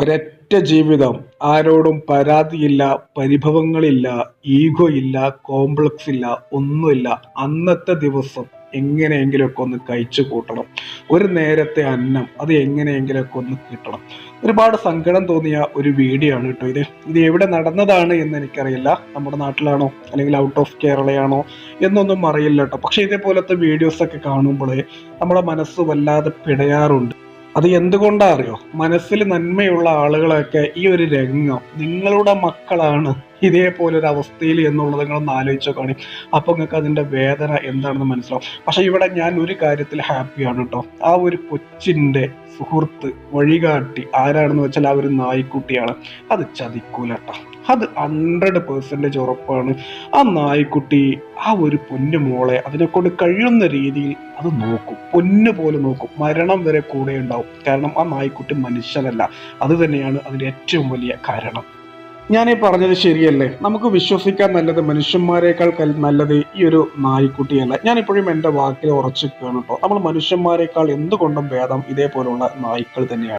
ഒരൊറ്റ ജീവിതം ആരോടും പരാതിയില്ല പരിഭവങ്ങളില്ല ഈഗോ ഇല്ല കോംപ്ലക്സ് ഇല്ല ഒന്നുമില്ല. അന്നത്തെ ദിവസം എങ്ങനെയെങ്കിലുമൊക്കെ ഒന്ന് കഴിച്ചു കൂട്ടണം. ഒരു നേരത്തെ അന്നം അത് എങ്ങനെയെങ്കിലുമൊക്കെ ഒന്ന് കിട്ടണം. ഒരുപാട് സങ്കടം തോന്നിയ ഒരു വീഡിയോ ആണ് കേട്ടോ ഇത്. ഇത് എവിടെ നടന്നതാണ് എന്ന് എനിക്കറിയില്ല. നമ്മുടെ നാട്ടിലാണോ? അല്ലെങ്കിൽ ഔട്ട് ഓഫ് കേരളയാണോ? എന്നൊന്നും അറിയില്ല കേട്ടോ. പക്ഷെ ഇതേപോലത്തെ വീഡിയോസൊക്കെ കാണുമ്പോൾ നമ്മുടെ മനസ്സ് വല്ലാതെ പിടയാറുണ്ട്. അത് എന്തുകൊണ്ടാ അറിയോ മനസ്സിൽ നന്മയുള്ള ആളുകളൊക്കെ ഈ ഒരു രംഗം നിങ്ങളുടെ മക്കളാണ് ഇതേപോലെ ഒരു അവസ്ഥയിൽ എന്നുള്ളത് നിങ്ങളൊന്ന് ആലോചിച്ചോ കാണി അപ്പൊ നിങ്ങൾക്ക് അതിന്റെ വേദന എന്താണെന്ന് മനസ്സിലാവും. പക്ഷെ ഇവിടെ ഞാൻ ഒരു കാര്യത്തിൽ ഹാപ്പിയാണ് കേട്ടോ ആ ഒരു കൊച്ചിന്റെ സുഹൃത്ത് വഴികാട്ടി ആരാണെന്ന് വെച്ചാൽ ആ ഒരു നായ്ക്കുട്ടിയാണ്. അത് ചതിക്കൂലട്ടോ അത് ഹൺഡ്രഡ് പെർസെന്റേജ് ഉറപ്പാണ്. ആ നായ്ക്കുട്ടി ആ ഒരു പൊന്നു മോളെ അതിനെ കൊണ്ട് കഴിയുന്ന രീതിയിൽ അത് നോക്കും. പൊന്നു പോലെ നോക്കും. മരണം വരെ കൂടെ ഉണ്ടാവും. കാരണം ആ നായ്ക്കുട്ടി മനുഷ്യനല്ല. അത് തന്നെയാണ് അതിന്റെ ഏറ്റവും വലിയ കാരണം. ഞാൻ ഈ പറഞ്ഞത് ശരിയല്ലേ? നമുക്ക് വിശ്വസിക്കാൻ നല്ലത് മനുഷ്യന്മാരെക്കാൾ നല്ലത് ഈ ഒരു നായ്ക്കുട്ടിയല്ല. ഞാൻ ഇപ്പോഴും എന്റെ വാക്കിൽ ഉറച്ചു കേട്ടോ. നമ്മൾ മനുഷ്യന്മാരെക്കാൾ എന്തുകൊണ്ടും ഭേദം ഇതേപോലുള്ള നായ്ക്കൾ തന്നെയാണ്.